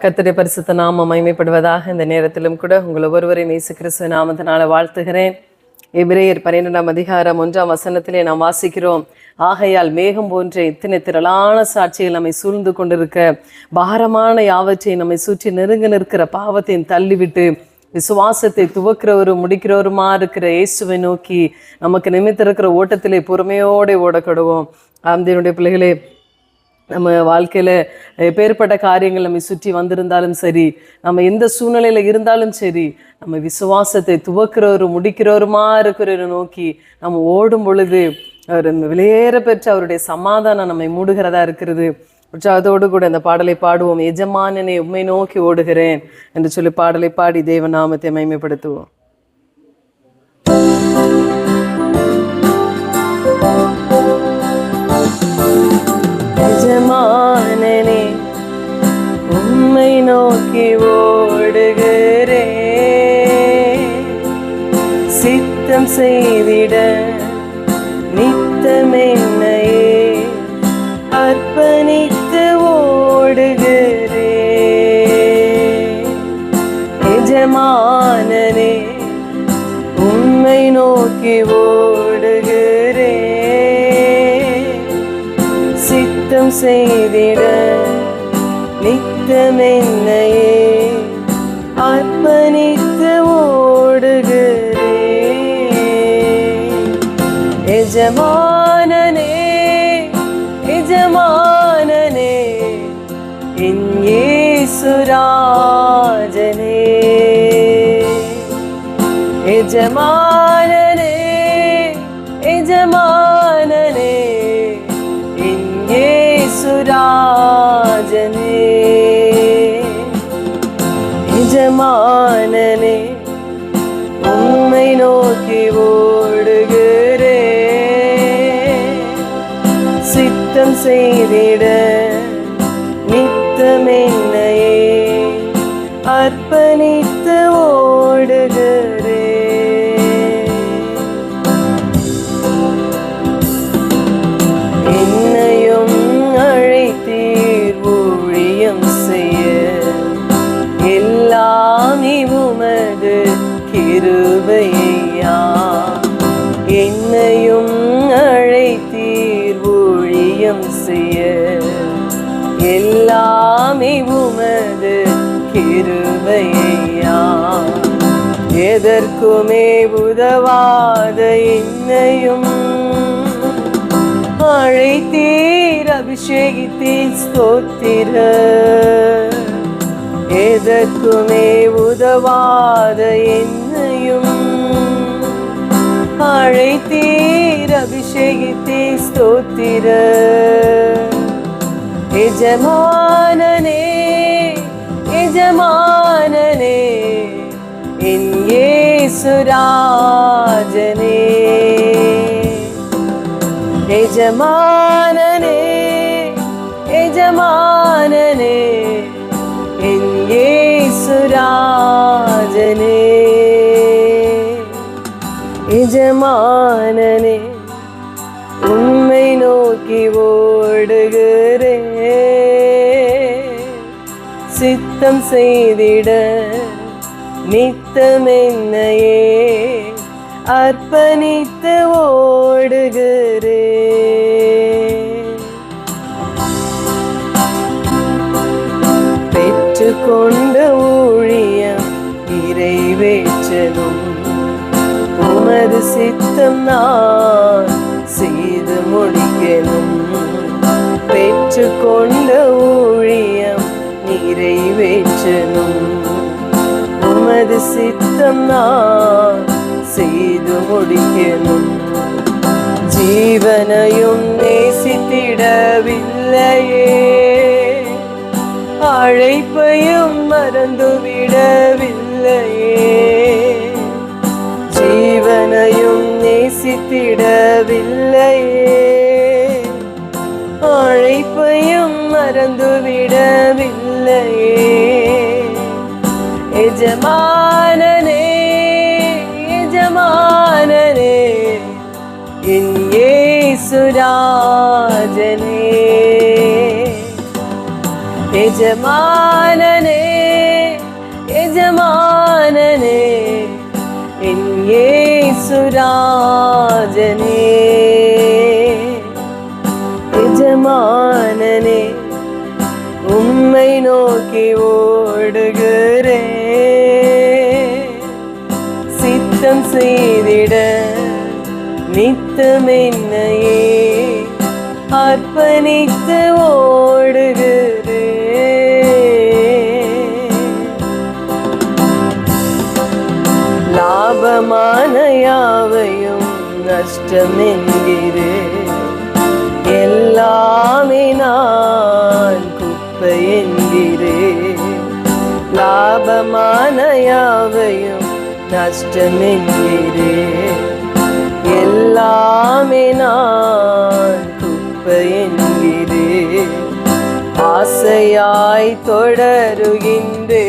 கர்த்தருடைய பரிசுத்த நாமம் மைமைப்படுவதாக இந்த நேரத்திலும் கூட உங்கள் ஒவ்வொருவரையும் இயேசு கிறிஸ்துவ நாமத்தினால வாழ்த்துகிறேன். எபிரேயர் பன்னிரெண்டாம் அதிகாரம் ஒன்றாம் வசனத்திலே நாம் வாசிக்கிறோம். ஆகையால் மேகம் போன்ற இத்தனை திரளான சாட்சிகள் நம்மை சூழ்ந்து கொண்டிருக்க பாரமான யாவற்றை நம்மை சுற்றி நெருங்க நிற்கிற பாவத்தை தள்ளிவிட்டு விசுவாசத்தை துவக்கிறவரும் முடிக்கிறவருமா இருக்கிற இயேசுவை நோக்கி நமக்கு நிமித்திருக்கிற ஓட்டத்திலே பொறுமையோடு ஓடக்கடுவோம். ஆம்தேனுடைய பிள்ளைகளே நம்ம வாழ்க்கையில் எப்பேற்பட்ட காரியங்கள் நம்மை சுற்றி வந்திருந்தாலும் சரி நம்ம எந்த சூழ்நிலையில் இருந்தாலும் சரி நம்ம விசுவாசத்தை துவக்கிறவரும் முடிக்கிறவருமா இருக்கிறவரை நோக்கி நம்ம ஓடும் பொழுது அவர் விலையேற பெற்ற அவருடைய சமாதானம் நம்மை மூடுகிறதா இருக்கிறது. உற்சாகத்தோடு கூட இந்த பாடலை பாடுவோம். எஜமானனை உண்மை நோக்கி ஓடுகிறேன் என்று சொல்லி பாடலை பாடி தேவ நாமத்தை மைமைப்படுத்துவோம் எஜமானனே உம்மை நோக்கி ஓடுகிறே. சித்தம் செய்திட நித்தம் என்னையே அர்ப்பணித்து ஓடுகிறே. எஜமானனே உம்மை நோக்கி ஓ செய்திட. நித்தம் என்னையே அர்ப்பணித்து ஓடுகிறே எஜமானனே எஜமானனே என் இயேசுராஜனே. எஜமானனே அர்ப்பணித்து ஓடுகிறே. என்னையும் அழைத்தீர் ஊழியம் செய்ய. எல்லாம் உமது கிருபையா என்னையும் அழைத்தீர் ஊழியம் செய்ய. எல்லாம் எதற்குமே உதவாத என்னையும். அழைத்தீர் அபிஷேகித்தீர் ஸ்தோத்திர. எதற்குமே உதவாத என்னையும். அழைத்தீர் அபிஷேகித்தீர் ஸ்தோத்திர. எஜமானனே எஜமான இயேசுராஜனே எஜமானனே எஜமானனே என் இயேசுராஜனே எஜமானனே உம்மை நோக்கி ஓடுகிறே சித்தம் செய்திட நித்தம் என்னையே அர்ப்பணித்து ஓடுகிறே. பெற்றுக்கொண்ட ஊழியம் இறைவேற்றலும் உமது சித்தம் நான் செய்து முடிக்கணும். பெற்றுக்கொண்ட ஊழியம் நிறைவேற்றணும் உமது சித்தம் நான் செய்து முடிக்கணும். ஜீவனையும் நேசித்திடவில்லையே. அழைப்பையும் மறந்துவிடவில்லையே. ஜீவனையும் நேசித்திடவில்லையே. அழைப்பையும் மறந்துவிடவில்லை. எஜமானனே எஜமானனே என் இயேசுராஜனே எஜமானனே எஜமானனே என் ஏசுராஜனே எஜமானனே நஷ்டம் என்கிறே எல்லாமே நான் குப்பை என்கிறே லாபமான யாவையும் நஷ்டம் என்கிறே எல்லாமே நான் குப்பை என்கிறே ஆசையாய் தொடருகின்றே.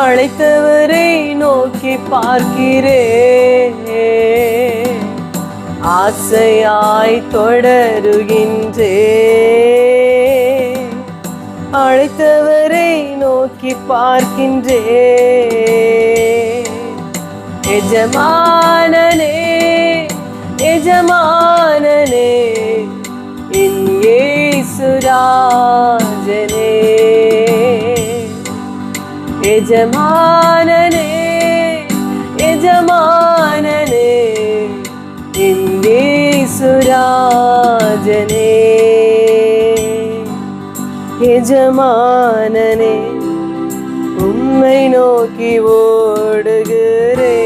அழைத்தவரை நோக்கி பார்க்கிறேன் ஆசையாய் தொடருகின்றே அழைத்தவரை நோக்கி பார்க்கின்றே எஜமானனே எஜமானனே இங்கே சுராஜனே எஜமான எஜமானனே உம்மை நோக்கி ஓடுகிறே.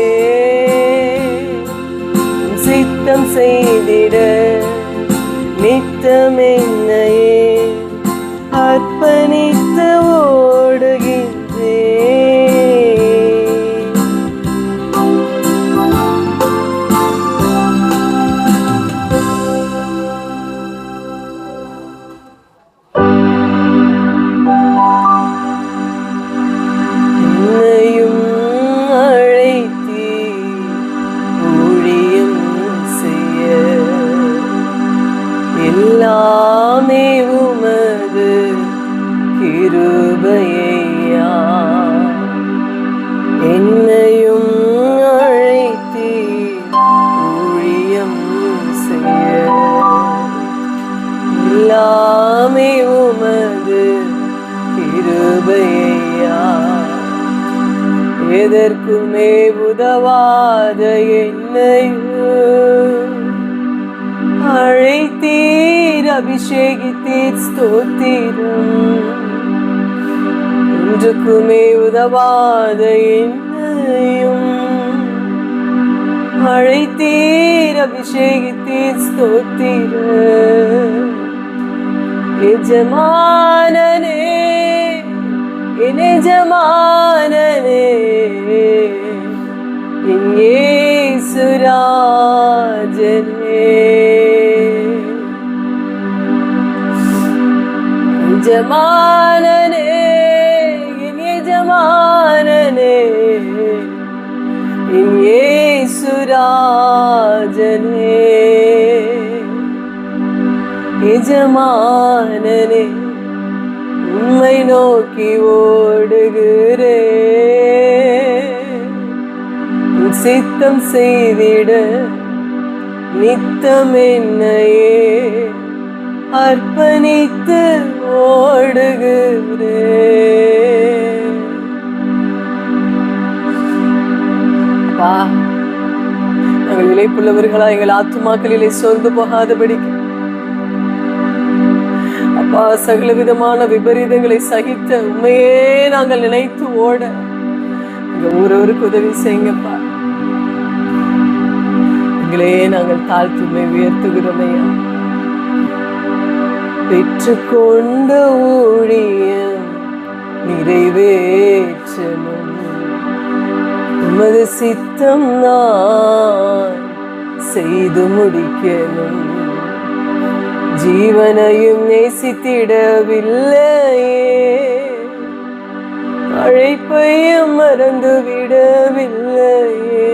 சித்தம் செய்திட நித்தமே கிருபையா எதற்குமே உதவாத என்னையும் அழைத்தீர் அபிஷேகித்தீர் ஸ்தோத்திரம். ஒன்றுக்குமே உதவாத என்னையும் அழைத்தீர் அபிஷேகித்தீர் ஸ்தோத்திரம். எஜமானனே என் எஜமானனே இங்கே சுராஜனே எஜமானனே என் உம்மை நோக்கி ஓடுகிறே சித்தம் செய்திட நித்தம் என்னையே அர்ப்பணித்து ஓடுகிறே பா நாங்கள் இழைப்புள்ளவர்களா எங்கள் ஆத்துமாக்களிலே சோர்ந்து போகாதபடிக்கு அப்பா சகல விதமான விபரீதங்களை சகித்த உண்மையே நாங்கள் நினைத்து ஓட. இங்க ஒருவருக்கு உதவி செய்யுங்கப்பா. எங்களே நாங்கள் தாழ்த்துமை உயர்த்துகிறோம் ஐயா. பெற்றுக்கொண்ட ஊழிய நிறைவேற்றணும். உமது சித்தம் நான் செய்து முடிக்கணும். ஜீவனையும் நேசித்திடவில்லையே. அழைப்பையும் மறந்து விடவில்லையே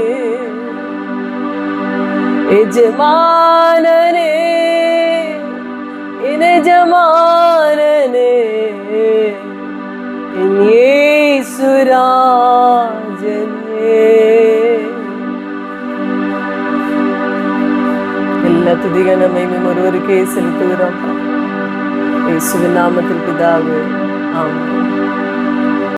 எஜமானனே எல்லா துதிகனமையும் ஒருவருக்கே செலுத்துகிறோம் இயேசுவின் நாமத்தில் பிதாவே ஆமாம்